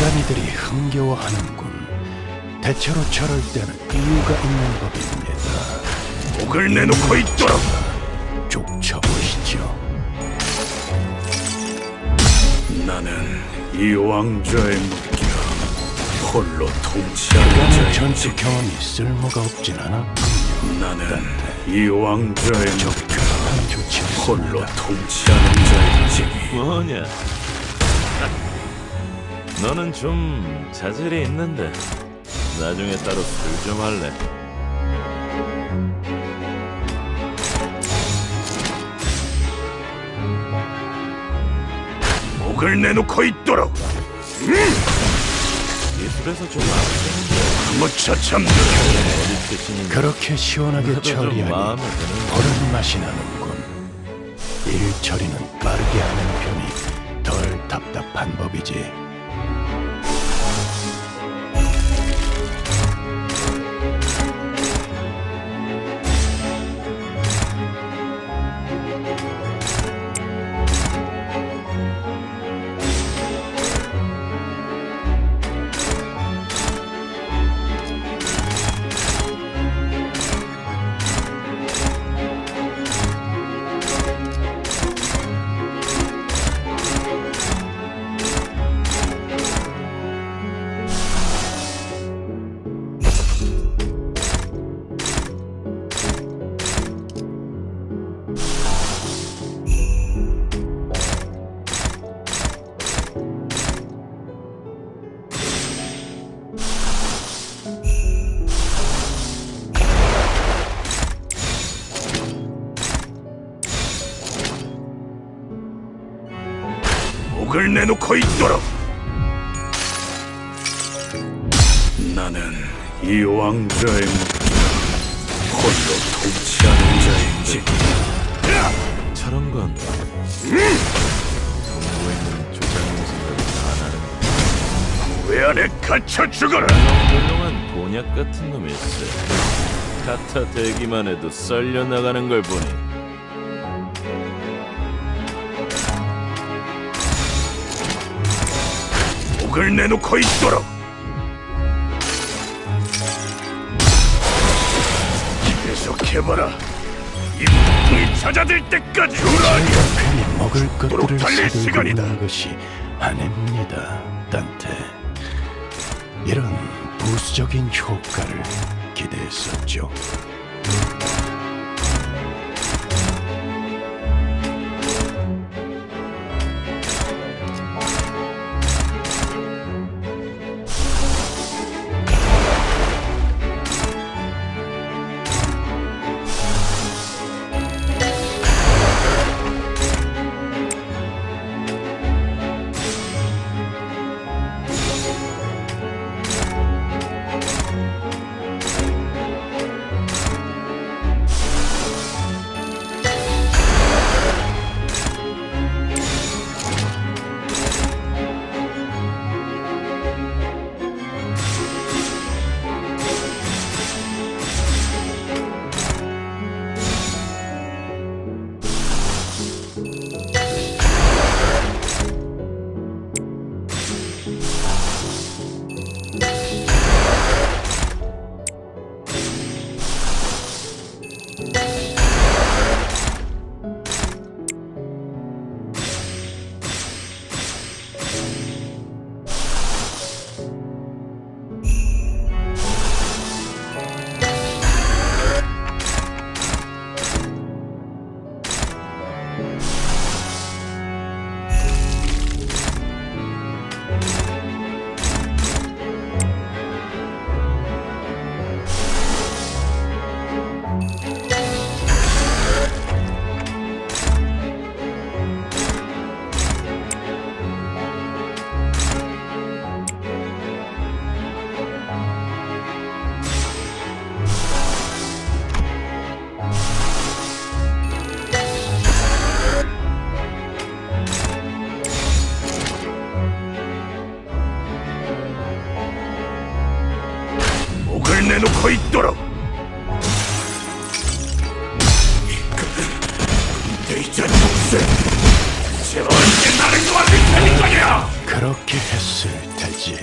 인간이들이 흥겨워하는군. 대체로 저럴 때는 이유가 있는 법입니다. 목을 내놓고 있도록 족쳐보시죠. 나는 이 왕좌의 물기라 홀로 통치하는 전투 경험이 쓸모가 없진 않았군요. 나는 이참 좋지 홀로. 통치하는 자인지 뭐냐? 너는 좀 자질이 있는데 나중에 따로 술 좀 할래. 목을 내놓고 있도록 이 술에서 좀 아프는데 무차 참들 어디 출신인지 그렇게 시원하게 좀 처리하니 마음에 드는 버릇 맛이 나는군. 일 처리는 빠르게 하는 편이 덜 답답한 법이지. 목을 내놓고 있도록. 나는 이 왕좌의 물기라 홀로 통치하는 자인지. 저런 건 동부에 있는 조장님 생각이 다 나는 왜 안에 갇혀 죽어라! 훌륭한 곤약 같은 놈일세. 갖다 대기만 해도 썰려 나가는 걸 보니 목을 내놓고 있도록 계속해봐라 이 폭풍이 잦아들 때까지 우라니 괜히 먹을 것들을 달릴 시간이다. 것이 아닙니다, 딴테. 이런 부수적인 효과를 기대했었죠. 목을 내놓고 있도록 데이자 독세 제발 언제 나를 도와줄 테니 거냐 그렇게 했을 테지.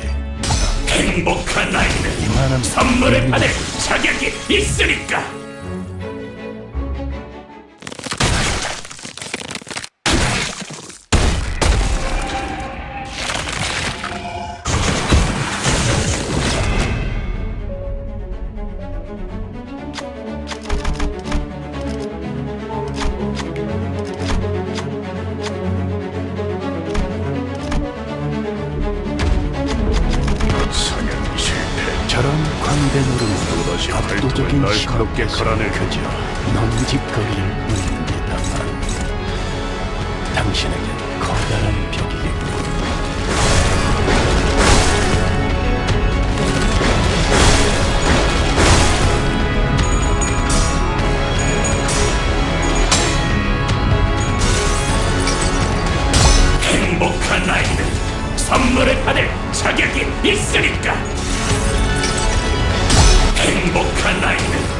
행복한 아이는 이만한 선물을 받을 자격이 있으니까. 날카롭게 갈아낼 그저 넘짓거릴 뿐입니다만 당신에겐 커다란 벽이겠군 행복한 아이는 선물을 받을 자격이 있으니까. 행복한 아이는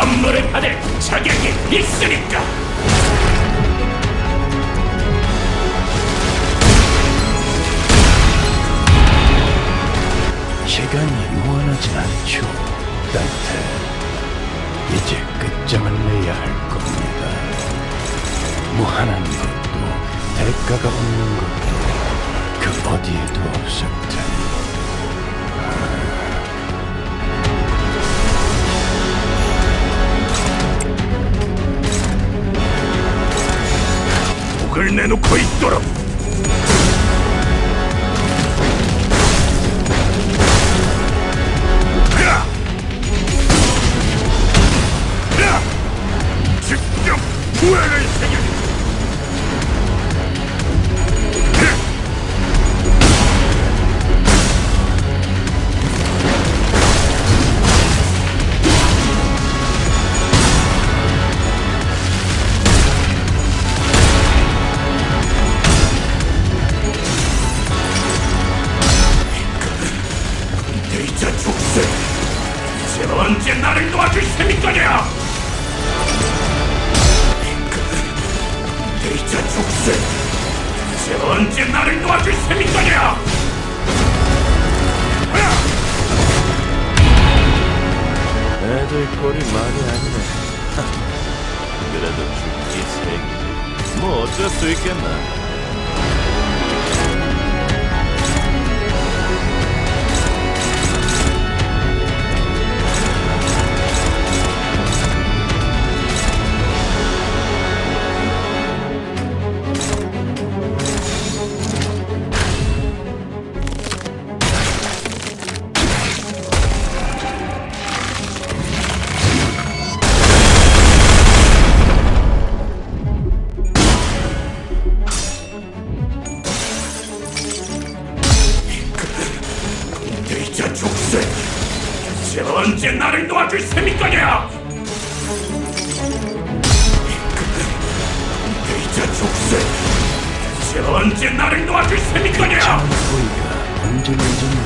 선물을 받을 자격이 있으니까. 시간이 무한하진 않죠 단테. 이제 끝장을 내야 할 겁니다. 무한한 것도 대가가 없는 것도 그 어디에도 없을 테니 목을 내놓고 있도 나를 도와줄 셈이거냐? 애들 꼴이 말이 아니네. 하, 그래도 죽기 세기지. 뭐 어쩔 수 있겠나. 언제 나를 도와줄 셈이거냐? 데이터 죽세. 제 언제 나를 도와줄 셈이거냐? 보이가 언제 늦은